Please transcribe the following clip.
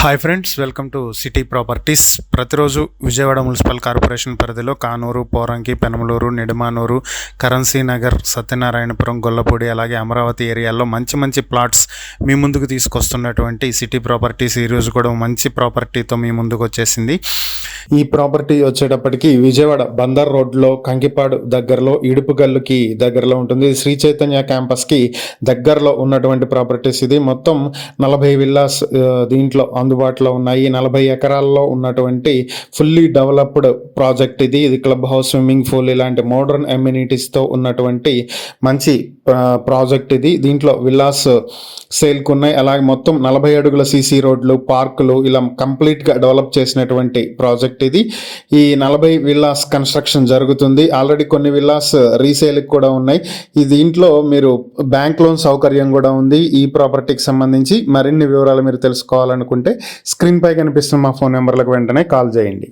Hi friends welcome to city properties ప్రతిరోజు Vijayawada municipal corporation పరిధిలో Kanuru Poranki Penamaluru Nidamanuru currency Nagar Satyanarayanapuram Gollapudi అలాగే అమరావతి ఏరియాల్లో మంచి మంచి ప్లాట్స్ మీ ముందుకు తీసుకొస్తున్నటువంటి సిటీ ప్రాపర్టీస్ ఈరోజు కూడా మంచి ప్రాపర్టీతో మీ ముందుకు వచ్చేసింది. ఈ ప్రాపర్టీ వచ్చేటప్పటికి విజయవాడ బందర్ రోడ్లో కంకిపాడు దగ్గరలో ఇడుపుగల్లుకి దగ్గరలో ఉంటుంది. శ్రీ చైతన్య క్యాంపస్కి దగ్గరలో ఉన్నటువంటి ప్రాపర్టీస్ ఇది. మొత్తం నలభై విల్లాస్ దీంట్లో అందుబాటులో ఉన్నాయి. నలభై ఎకరాల్లో ఉన్నటువంటి ఫుల్లీ డెవలప్డ్ ప్రాజెక్ట్ ఇది. ఇది క్లబ్ హౌస్ స్విమ్మింగ్ పూల్ ఇలాంటి మోడర్న్ ఎమ్యూనిటీస్తో ఉన్నటువంటి మంచి ప్రాజెక్ట్ ఇది. దీంట్లో విల్లాస్ సేల్కు ఉన్నాయి అలాగే మొత్తం నలభై అడుగుల సీసీ రోడ్లు పార్కులు ఇలా కంప్లీట్గా డెవలప్ చేసినటువంటి ప్రాజెక్ట్ ఇది ఈ నలభై విల్లాస్ కన్స్ట్రక్షన్ జరుగుతుంది. ఆల్రెడీ కొన్ని విల్లాస్ రీసేల్కి కూడా ఉన్నాయి. ఈ దీంట్లో మీరు బ్యాంక్ లోన్ సౌకర్యం కూడా ఉంది. ఈ ప్రాపర్టీకి సంబంధించి మరిన్ని వివరాలు మీరు తెలుసుకోవాలనుకుంటే స్క్రీన్పై కనిపిస్తున్న మా ఫోన్ నెంబర్లకు వెంటనే కాల్ చేయండి.